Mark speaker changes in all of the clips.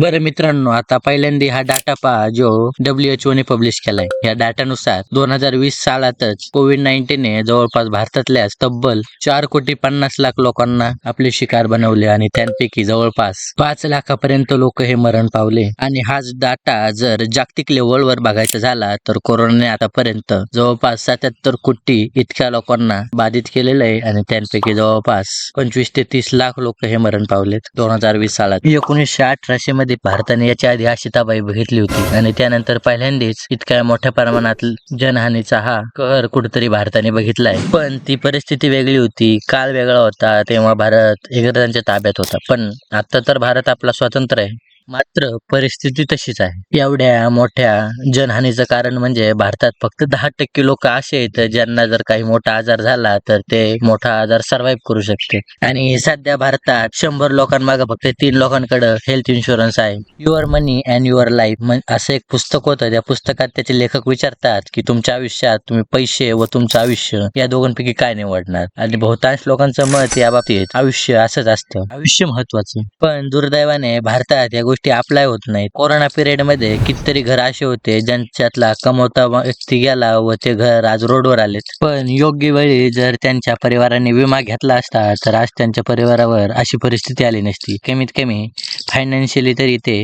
Speaker 1: बरं मित्रांनो आता पहिल्यांदा हा डाटा पहा जो डब्ल्यूएचओ ने पब्लिश केलाय. या डाटानुसार दोन हजार वीस सालातच कोविड नाईन्टीन ने जवळपास भारतातल्या तब्बल चार कोटी पन्नास लाख लोकांना आपले शिकार बनवले आणि त्यांपैकी जवळपास पाच लाखापर्यंत लोक हे मरण पावले. आणि हाच डाटा जर जागतिक लेवलवर बघायचा झाला तर कोरोनाने आतापर्यंत जवळपास सत्याहत्तर कोटी इतक्या लोकांना बाधित केलेलं आहे आणि त्यांपैकी जवळपास पंचवीस ते तीस लाख लोक हे मरण पावलेत दोन हजार वीस सालात. एकोणीसशे अठराशे मध्ये भारताने याच्या आधी अशी बघितली होती. आणि त्यानंतर पहिल्यांदाच इतक्या मोठ्या प्रमाणात जनहानीचा हा कहर कुठेतरी भारताने बघितलाय. पण ती परिस्थिती वेगळी होती. काल वेगळा होता. तेव्हा भारत इंग्रजांच्या ताब्यात होता. पण आता तर भारत आपला स्वतंत्र आहे. मात्र परिस्थिती तशीच आहे. एवढ्या मोठ्या जनहानीचं कारण म्हणजे भारतात फक्त दहा टक्के लोक असे आहेत ज्यांना जर काही मोठा आजार झाला तर ते मोठा आजार सर्व्हाइव्ह करू शकते. आणि सध्या भारतात शंभर लोकांमागे फक्त तीन लोकांकडे हेल्थ इन्शुरन्स आहे. Your money and your life असं एक पुस्तक होतं. त्या पुस्तकात त्याचे लेखक विचारतात की तुमच्या आयुष्यात तुम्ही पैसे व तुमचं आयुष्य या दोघांपैकी काय निवडणार? आणि बहुतांश लोकांचं मत या बाबतीत आयुष्य असंच असतं. आयुष्य महत्वाचं पण दुर्दैवाने भारतात या गोष्टी अप्लाय होत नाहीत कोरोना पिरियडमध्ये कितीतरी घर असे होते ज्यांच्यातला कमवता व्यक्ती गेला व ते घर आज रोडवर आलेत. पण योग्य वेळी जर त्यांच्या परिवाराने विमा घेतला असता तर आज त्यांच्या परिवारावर अशी परिस्थिती आली नसती. कमीत कमी फायनान्शियली तरी ते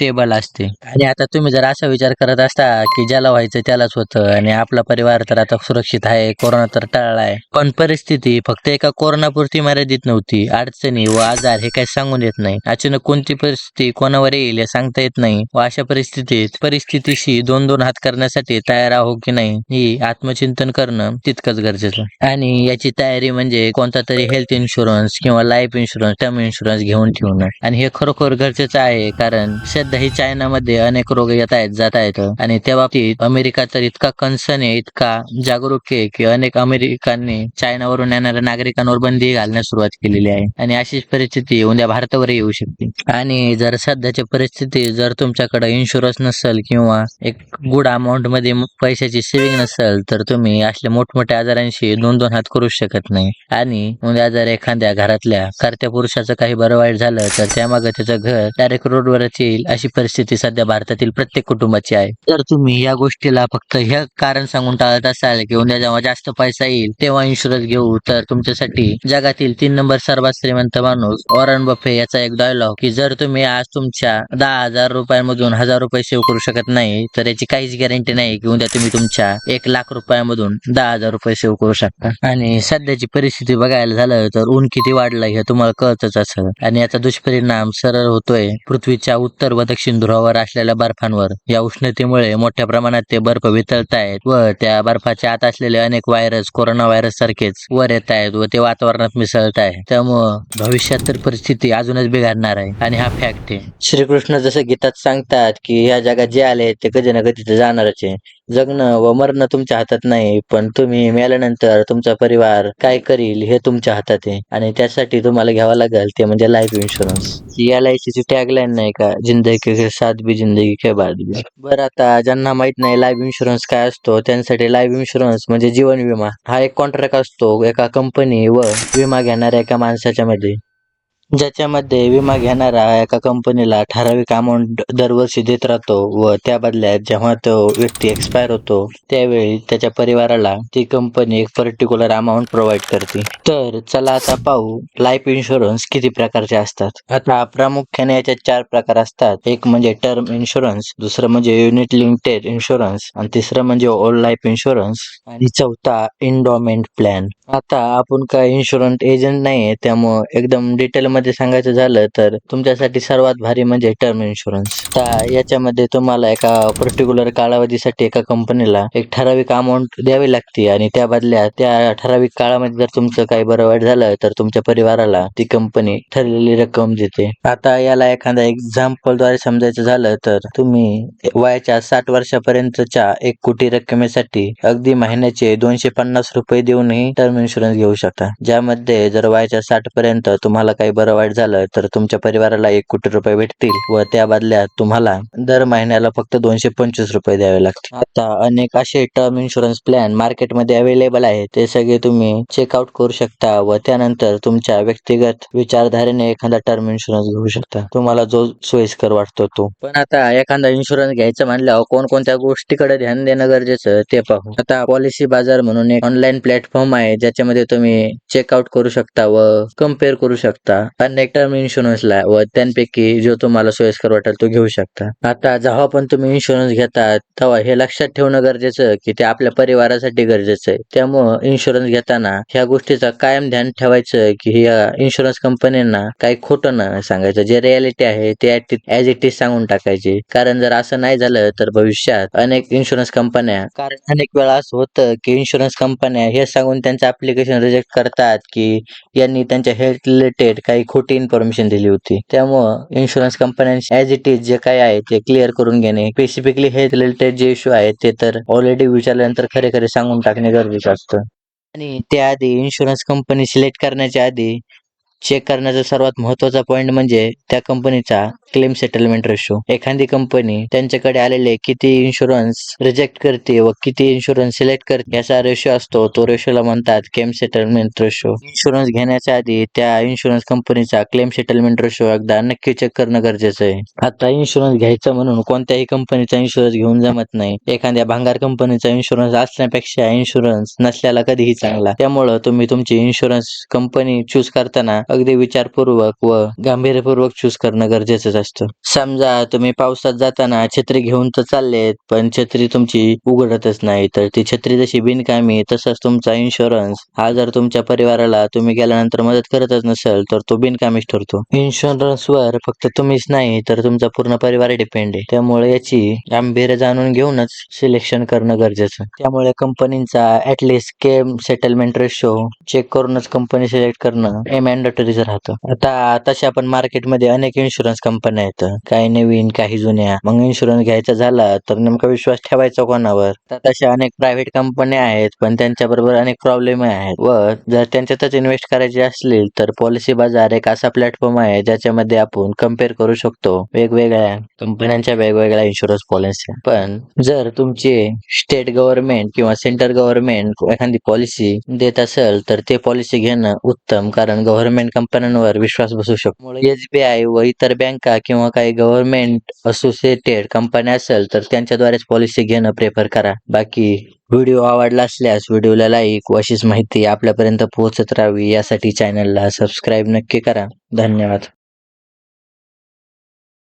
Speaker 1: स्टेबल असते. आणि आता तुम्ही जर असा विचार करत असता की ज्याला व्हायचं त्यालाच होतं आणि आपला परिवार तर आता सुरक्षित आहे कोरोना तर टाळलाय पण परिस्थिती फक्त एका कोरोनापुरती मर्यादित नव्हती. अडचणी व आजार हे काही सांगून येत नाही. अचानक कोणती परिस्थिती कोणावर येईल हे सांगता येत नाही व अशा परिस्थितीत परिस्थितीशी दोन दोन हात करण्यासाठी तयार आहो की नाही ही आत्मचिंतन करणं तितकंच गरजेचं. आणि याची तयारी म्हणजे कोणता तरी हेल्थ इन्शुरन्स किंवा लाईफ इन्शुरन्स टर्म इन्शुरन्स घेऊन ठेवणं. आणि हे खरोखर गरजेचं आहे कारण सध्या सध्याही चायनामध्ये अनेक रोग येत आहेत जात आहेत. आणि त्या बाबतीत अमेरिका तर इतका कन्सर्न आहे इतका जागरूक आहे की अनेक अमेरिकांनी चायनावरून येणाऱ्या नागरिकांवर बंदी घालण्यास सुरुवात केलेली आहे. आणि अशीच परिस्थिती उद्या भारतावर येऊ शकते. आणि जर सध्याची परिस्थिती जर तुमच्याकडे इन्शुरन्स नसेल किंवा एक गुड अमाऊंटमध्ये पैशाची सेव्हिंग नसेल तर तुम्ही असल्या मोठमोठ्या आजारांशी दोन दोन हात करू शकत नाही. आणि उद्या जर एखाद्या घरातल्या कर्त्या पुरुषाचं काही बरं वाईट झालं तर त्यामागे त्याचं घर डायरेक्ट रोडवरच येईल अशी परिस्थिती सध्या भारतातील प्रत्येक कुटुंबाची आहे. तर तुम्ही या गोष्टीला फक्त हे कारण सांगून टाळत असाल की उद्या जेव्हा जास्त पैसा येईल तेव्हा इन्शुरन्स घेऊ तर तुमच्यासाठी जगातील तीन नंबर सर्वात श्रीमंत माणूस ऑरन बफे याचा एक डायलॉग की जर तुम्ही आज तुमच्या दहा हजार रुपयांमधून हजार रुपये सेव्ह करू शकत नाही तर याची काहीच गॅरंटी नाही की उद्या तुम्ही तुमच्या एक लाख रुपयामधून दहा हजार रुपये सेव्ह करू शकता. आणि सध्याची परिस्थिती बघायला झालं तर ऊन किती वाढलं हे तुम्हाला कळतच असेल. आणि याचा दुष्परिणाम सरळ होतोय. पृथ्वीच्या उत्तर व दक्षिण ध्रुवावर असलेल्या बर्फांवर. या उष्णतेमुळे मोठ्या प्रमाणात ते बर्फ वितळतायत व त्या बर्फाच्या आत असलेले अनेक व्हायरस कोरोना व्हायरस सारखेच वर येत आहेत व ते वातावरणात मिसळत आहे त्यामुळं भविष्यात तर परिस्थिती अजूनच बिघडणार आहे आणि हा फॅक्ट आहे. श्रीकृष्ण जसं गीतात सांगतात की या जगात जे आले ते कधी ना कधी जाणारच आहे. जगणं व मरणं तुमच्या हातात नाही पण तुम्ही मेल्यानंतर तुमचा परिवार काय करील हे तुमच्या हातात आहे. आणि त्यासाठी तुम्हाला घ्यावं लागेल ते म्हणजे लाईफ इन्शुरन्स एल आय ची टॅगलाईन नाही का? जिंदगी के साथ भी जिंदगी के बाद भी. बरं आता ज्यांना माहीत नाही लाईफ इन्शुरन्स काय असतो त्यांसाठी लाईफ इन्शुरन्स म्हणजे जीवन विमा. हा एक कॉन्ट्रॅक्ट असतो एका कंपनी व विमा घेणाऱ्या एका माणसाच्या मध्ये. ज्याच्यामध्ये विमा घेणारा एका कंपनीला ठराविक अमाऊंट दरवर्षी देत राहतो व त्या बदल्यात जेव्हा तो व्यक्ती एक्सपायर होतो त्यावेळी त्याच्या परिवाराला ती कंपनी एक पर्टिक्युलर अमाऊंट प्रोव्हाइड करते. तर चला आता पाहू लाईफ इन्शुरन्स किती प्रकारचे असतात. आता प्रामुख्याने याच्यात चार प्रकार असतात. एक म्हणजे टर्म इन्शुरन्स दुसरं म्हणजे युनिट लिमिटेड इन्शुरन्स आणि तिसरं म्हणजे ओल्ड लाईफ इन्शुरन्स आणि चौथा इन्डॉमेंट प्लॅन आता आपण काय इन्शुरन्स एजंट नाहीये त्यामुळे एकदम डिटेल मध्ये सांगायचं झालं तर तुमच्यासाठी सर्वात भारी म्हणजे टर्म इन्शुरन्स याच्यामध्ये तुम्हाला एका पर्टिक्युलर कालावधीसाठी एका कंपनीला एक ठराविक अमाऊंट द्यावी लागते आणि त्या बदल्यात त्या ठराविक काळामध्ये जर तुमचं काही बरं वाईट झालं तर तुमच्या परिवाराला ती कंपनी ठरलेली रक्कम देते. आता याला एखाद्या एक्झाम्पलद्वारे समजायचं झालं तर तुम्ही वयाच्या साठ वर्षापर्यंतच्या एक कोटी रक्कमेसाठी अगदी महिन्याचे दोनशे पन्नास रुपये देऊनही टर्म इन्शुरन्स घेऊ शकता. ज्यामध्ये जर वयाच्या साठ पर्यंत तुम्हाला काही बरं बरं वाईट झालं तर तुमच्या परिवाराला एक कोटी रुपये भेटतील व त्या बदल्यात तुम्हाला दर महिन्याला फक्त दोनशे पंचवीस रुपये द्यावे लागतील. आता अनेक असे टर्म इन्शुरन्स प्लॅन मार्केटमध्ये अवेलेबल आहे ते सगळे तुम्ही चेकआउट करू शकता व त्यानंतर तुमच्या व्यक्तिगत विचारधारेने एखादा टर्म इन्शुरन्स घेऊ शकता. तुम्हाला जो सोयीस्कर वाटतो तो. पण आता एखादा इन्शुरन्स घ्यायचं म्हणल्यावर कोणकोणत्या गोष्टीकडे ध्यान देणं गरजेचं ते पाहू. आता पॉलिसी बाजार म्हणून एक ऑनलाईन प्लॅटफॉर्म आहे. ज्याच्यामध्ये तुम्ही चेकआउट करू शकता व कंपेअर करू शकता. अनेक टर्म इन्शुरन्सला व त्यांपैकी जो तुम्हाला सोयीस्कर वाटेल तो घेऊ शकता. आता जेव्हा पण तुम्ही इन्शुरन्स घेता तेव्हा हे लक्षात ठेवणं गरजेचं की ते आपल्या परिवारासाठी गरजेचं आहे. त्यामुळं इन्शुरन्स घेताना ह्या गोष्टीचं कायम ध्यान ठेवायचं की या इन्शुरन्स कंपन्यांना काही खोटं न सांगायचं. जे रियालिटी आहे ते ऍज इट इज सांगून टाकायचे. कारण जर असं नाही झालं तर भविष्यात अनेक इन्शुरन्स कंपन्या कारण अनेक वेळा असं होतं की इन्शुरन्स कंपन्या हे सांगून त्यांचं ऍप्लिकेशन रिजेक्ट करतात की यांनी त्यांच्या हेल्थ रिलेटेड काही खोटी इन्फॉर्मेशन दिली होती. त्यामुळं इन्शुरन्स कंपन्यांशी ऍज इट इज जे काही आहे ते क्लिअर करून घेणे. स्पेसिफिकली हेल्थ रिलेटेड जे इश्यू आहेत ते तर ऑलरेडी विचारल्यानंतर खरे खरे सांगून टाकणे गरजेचं असतं. आणि त्याआधी इन्शुरन्स कंपनी सिलेक्ट करण्याच्या आधी चेक करण्याचा सर्वात महत्त्वाचा पॉइंट म्हणजे त्या कंपनीचा क्लेम सेटलमेंट रेशो एखादी कंपनी त्यांच्याकडे आलेले किती इन्शुरन्स रिजेक्ट करते व किती इन्शुरन्स सिलेक्ट करते याचा रेशो असतो. तो रेशोला म्हणतात क्लेम सेटलमेंट रेशो इन्शुरन्स घेण्याच्या आधी त्या इन्शुरन्स कंपनीचा क्लेम सेटलमेंट रेशो एकदा नक्की चेक करणं गरजेचं आहे. आता इन्शुरन्स घ्यायचं म्हणून कोणत्याही कंपनीचा इन्शुरन्स घेऊन जमत नाही. एखाद्या भांगार कंपनीचा इन्शुरन्स असण्यापेक्षा इन्शुरन्स नसल्याला कधीही चांगला. त्यामुळं तुम्ही तुमची इन्शुरन्स कंपनी चूज करताना अगदी विचारपूर्वक व गांभीर्यपूर्वक चूज करणं गरजेचं असतं. समजा तुम्ही पावसात जाताना छत्री घेऊन तर चाललेत पण छत्री तुमची उघडतच नाही. तर ती छत्री जशी बिनकामी तसंच तुमचा इन्शुरन्स हा जर तुमच्या परिवाराला तुम्ही गेल्यानंतर मदत करतच नसेल तर तो बिनकामीच ठरतो. इन्शुरन्स वर फक्त तुम्हीच नाही तर तुमचा पूर्ण परिवार डिपेंड आहे. त्यामुळे याची गांभीर्य जाणून घेऊनच सिलेक्शन करणं गरजेचं. त्यामुळे कंपनीचा at least claim settlement ratio check करूनच कंपनी सिलेक्ट करणं हे मॅन्डेटरीच राहतं. आता तशा पण मार्केटमध्ये अनेक इन्शुरन्स कंपन्या आहेत. काही नवीन काही जुन्या. मग इन्शुरन्स घ्यायचा झाला तर नेमका विश्वास ठेवायचा कोणावर? तर तशा अनेक प्रायव्हेट कंपन्या आहेत पण त्यांच्या बरोबर अनेक प्रॉब्लेम आहेत. व जर त्यांच्यातच इन्व्हेस्ट करायचे असतील तर पॉलिसी बाजार एक असा प्लॅटफॉर्म आहे ज्याच्यामध्ये आपण कंपेअर करू शकतो वेगवेगळ्या कंपन्यांच्या वेगवेगळ्या इन्शुरन्स पॉलिसी पण जर तुमची स्टेट गव्हर्नमेंट किंवा सेंट्रल गव्हर्नमेंट एखादी पॉलिसी देत असेल तर ते पॉलिसी घेणं उत्तम. कारण गव्हर्नमेंट कंपन्यांवर विश्वास बसू शकतो. एसबीआय व इतर बँका किंवा काही गव्हर्नमेंट असोसिएटेड कंपन्या असेल तर त्यांच्याद्वारेच पॉलिसी घेणं प्रेफर करा. बाकी व्हिडिओ आवडला असल्यास व्हिडिओला लाईक व अशीच माहिती आपल्यापर्यंत पोहोचत राहावी यासाठी चॅनलला सबस्क्राईब नक्की करा. धन्यवाद.